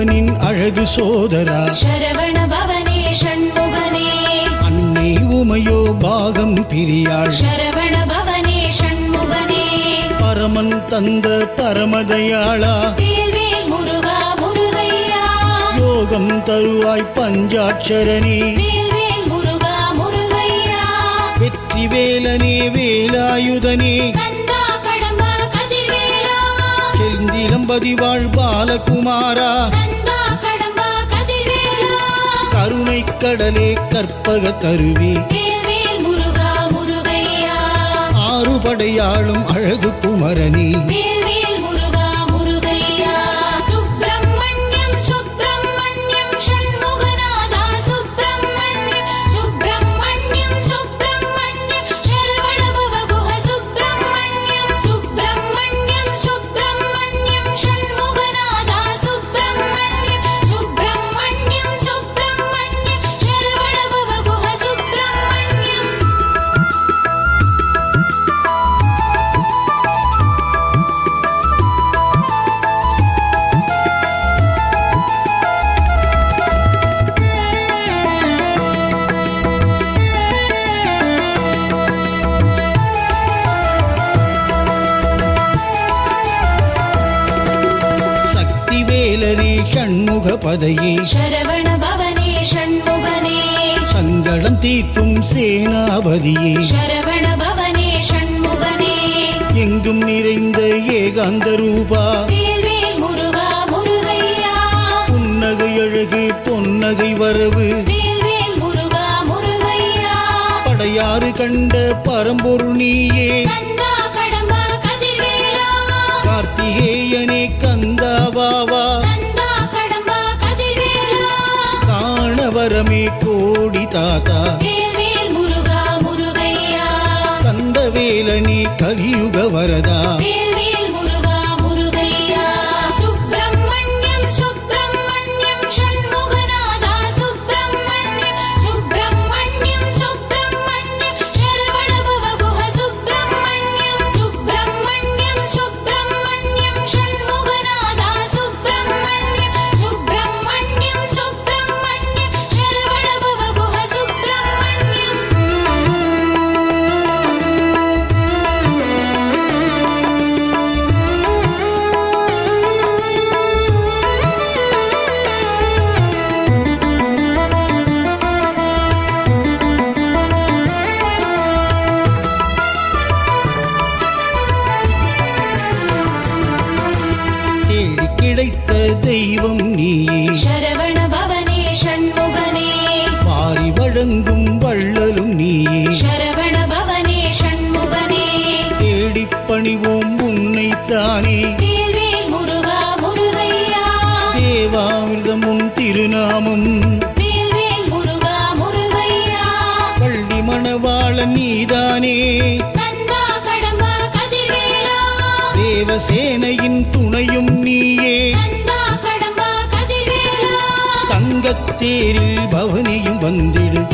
சண்முகனின் அழகு சோதரா? சரவண பவனே ஷண்முகனே. அன்னை உமையோ பாகம் பிரியாள். சரவண பவனே ஷண்முகனே. பரமன் தந்த பரமதயாளா? யோகம் தருவாய் பஞ்சாட்சரனே வெற்றி வேலனே வேலாயுதனே. செந்திலம்பதிவாழ் பாலகுமாரா. கந்தா கடம்பா கதிர்வேலா. கருணை கடலே கற்பக தருவி வேல்வேல் முருகா முருகையா. ஆறுபடையாளும் அழகு குமரனே பதையே. சரவண பவனே ஷண்முகனே. சங்கடம் தீர்க்கும் சேனாபதியே. சரவண பவனே ஷண்முகனே. எங்கும் நிறைந்த ஏகாந்த ரூபா. வேல்வேல் முருகா முருகையா. புன்னகை அழகு பொன்னகை வரவு. வேல்வேல் முருகா முருகையா. படையாறு கண்ட பரம்பொருள் நீயே. கந்தா கடம்பா கதிர்வேலா. கார்த்திகேயனே கந்தாவாவா கோடி தாத்தா. கந்தவேலனே கலியுக வரதா. முருகையா. தேவாமிர்தம் உன் திருநாமம். பள்ளி மணவாள நீதானே. தேவசேனையின் துணையும் நீயே. தங்கத்தேரில் பவனியும் வந்திடு.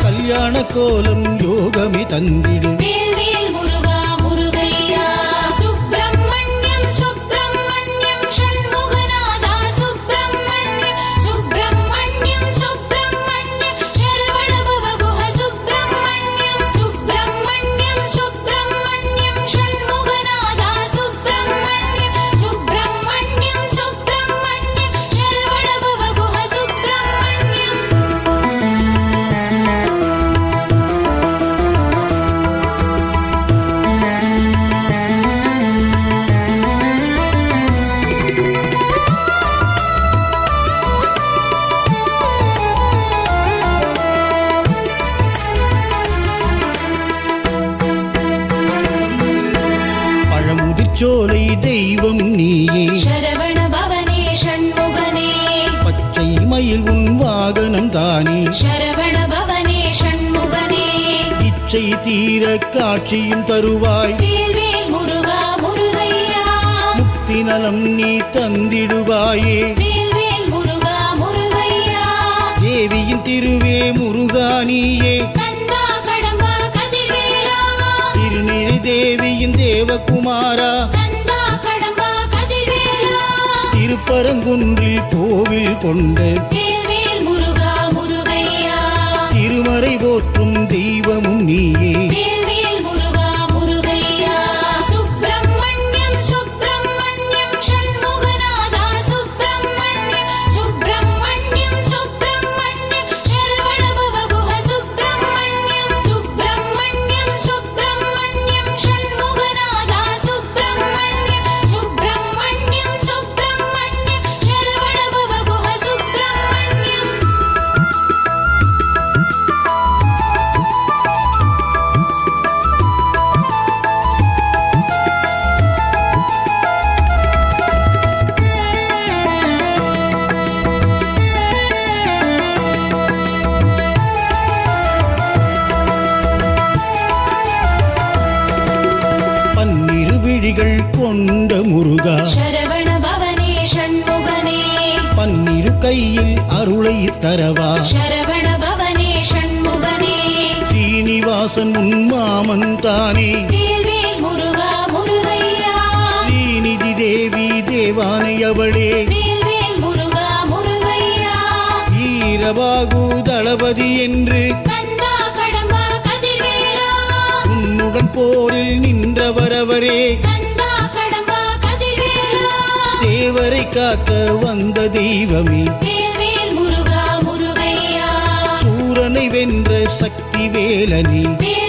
கல்யாண கோலம் யோகமே தந்திடு. தீர காட்சியும் தருவாய். முக்தி நலம் நீ தந்திடுவாயே. தேவியின் திருவே முருகா நீயே. கந்தா கடம்பா கதிர்வேலா. திருநெறி தேவியின் தேவகுமாரா. திருப்பரங்குன்றில் கோவில் கொண்ட திருமறை போற்றும் தெய்வமும் நீயே. தரவா? சரவண பவனே ஷண்முகனே ஸ்ரீனிவாசன் உன் மாமன் தானே. முருகா முருகையா. ஸ்ரீநிதி தேவி தேவானை அவளே. முருகா முருகையா. தளபதி என்று உன்னுடன் போரில் நின்றவரவரே தேவரை காக்க வந்த தெய்வமே. வென்ற சக்தி வேலனே.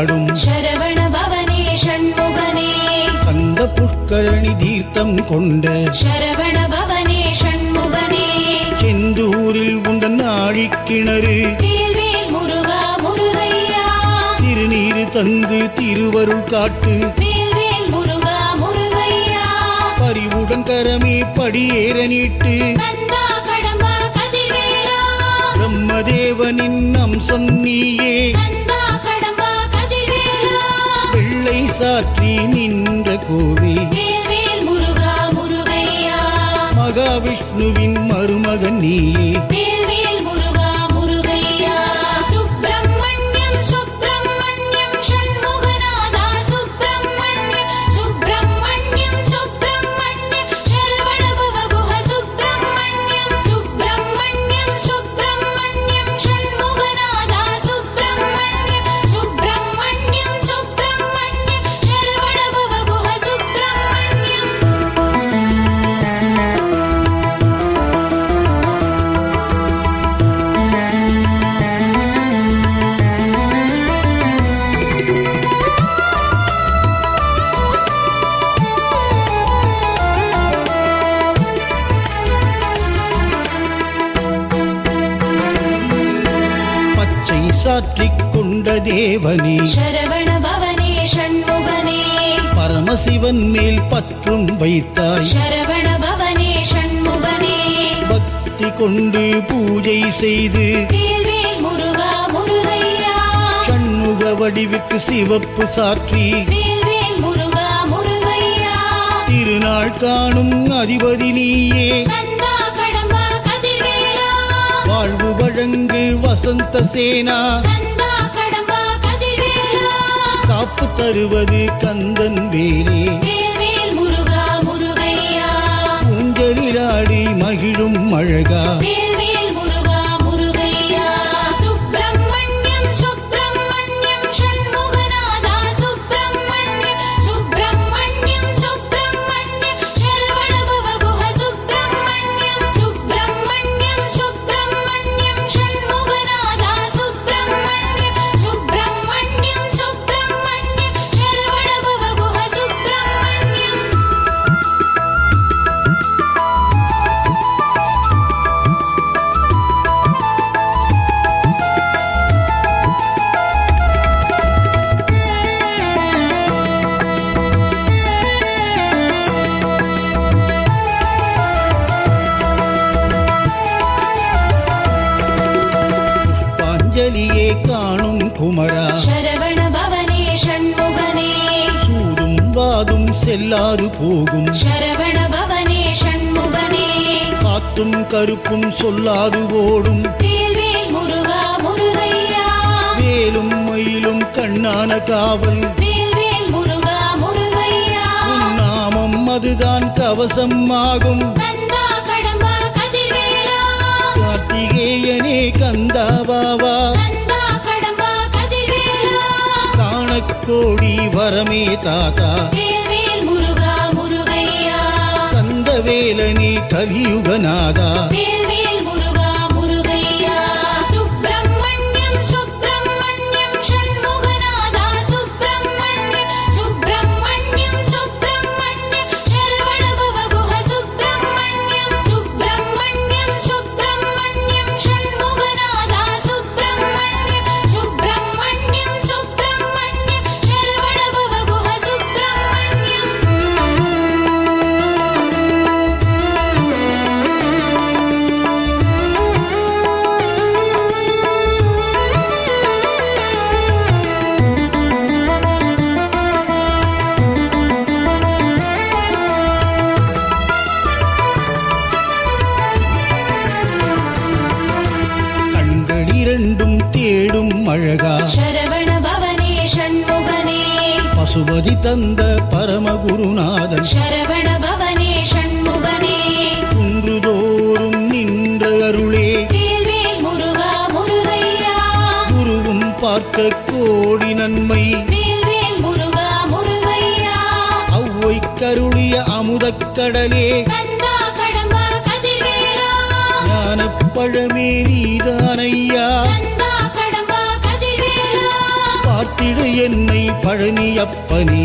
கடலலையாடும் சரவண பவனே ஷண்முகனே கந்த புஷ்கரணி தீர்த்தம் கொண்ட சரவண பவனே ஷண்முகனே செந்தூரில் உந்தன் முருகையா. திருநீரு தந்து திருவருள் காட்டு. பரிவுடன் கரமே படியேற நீட்டு. பிரம்மதேவனின் அம்சம் நீயே. வெள்ளை சாற்றி நின்ற கோவே மகாவிஷ்ணுவின் மருமகன் நீயே. தேவனே. சரவண பவனே ஷண்முகனே பரமசிவன் மேல் பற்றும் வைத்தாய். சரவண பவனே ஷண்முகனே பக்தி கொண்டு பூஜை செய்து. சண்முக வடிவுக்கு சிவப்பு சாற்றி. திருநாள் காணும் அதிபதி நீயே. வாழ்வு வழங்கு வசந்த சேனா. காப்பு தருவது கந்தன் வேலே. முருகா முருகையா. மகிழும் அழகா. எல்லாரு போகும். காத்தும் கருப்பும் சொல்லாது ஓடும். வேலும் மயிலும் கண்ணான காவல். நாமம் அதுதான் கவசம் ஆகும். கார்த்திகேயனே கந்தாபாவா காணக்கோடி வரமே தாத்தா. వేలని కలియుగనాదా தந்த பரமகுருநாதன் சரவண பவனே ஷண்முகனே குன்றுதோறும் நின்ற அருளே. முருகா முருகையா. குருவும் பார்க்க கோடி நன்மை. முருகா முருகையா. அவ்வை கருளிய அமுதக்கடலே ஞானப்பழமே நீதானையா. காத்திடு என்னை பழனி அப்பனே.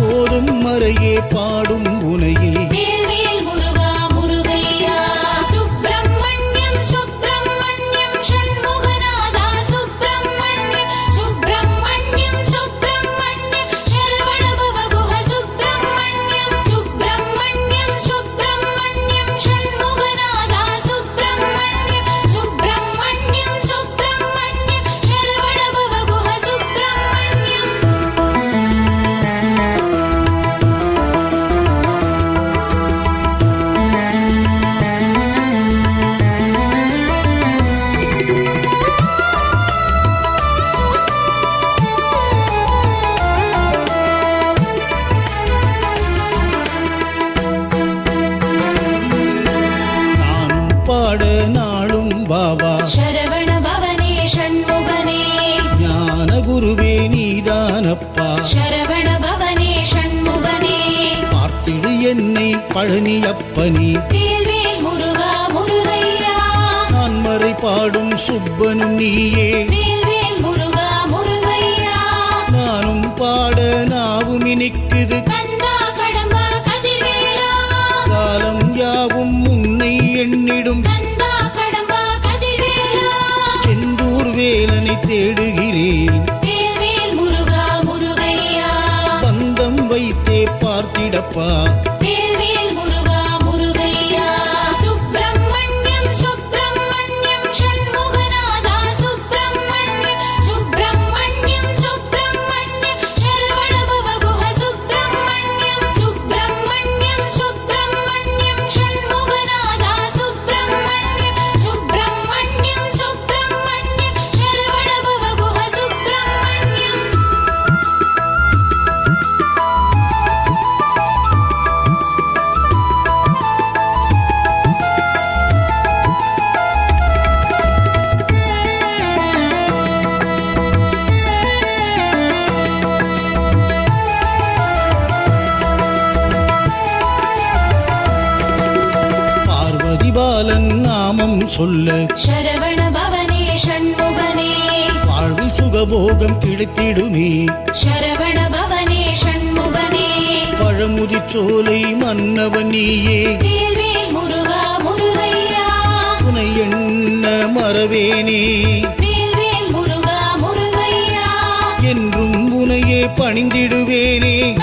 போடும் மறையே பாடும் உனையே. பழனி அப்பனி. நான் மறை பாடும் சுப்பனும் நீயே. சொல்ல. சரவண பவனே சண்முகனே. வாழ்வில் சுகபோகம் கிடைத்திடுமே. சரவண பவனே சண்முகனே. பழமுதி சோலை மன்னவன் முருகா முருகையா. துணை எண்ண மறவேனே. என்றும் உனையே பணிந்திடுவேனே.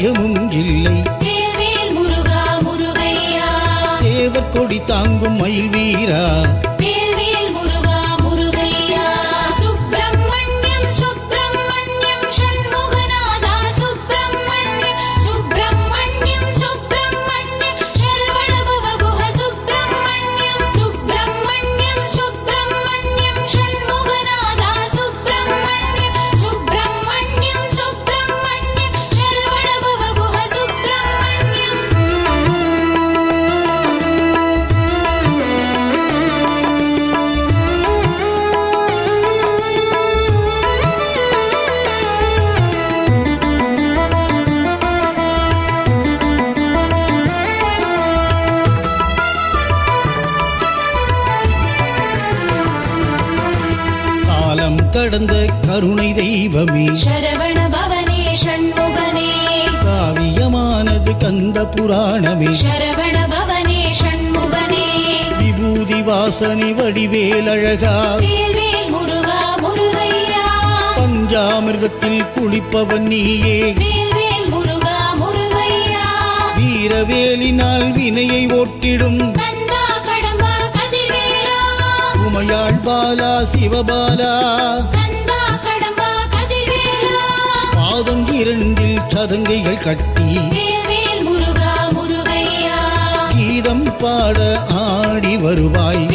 பயமும் இல்லை. சேவர் கொடி தாங்கும் மயில் வீரா. கடந்த கருணை தெய்வமே. சரவண பவனே ஷண்முகனே. காவியமானது கந்த புராணமே. சரவண பவனே ஷண்முகனே. விபூதி வாசனை முருகா முருகையா. பஞ்சாமிர்தத்தில் குளிப்பவன் நீயே. வீரவேலினால் வினையை ஓட்டிடும். உமையாள் பாலா சிவபாலா. பாதம் இரண்டில் சதங்கைகள் கட்டி கீதம் பாட ஆடி வருவாய்.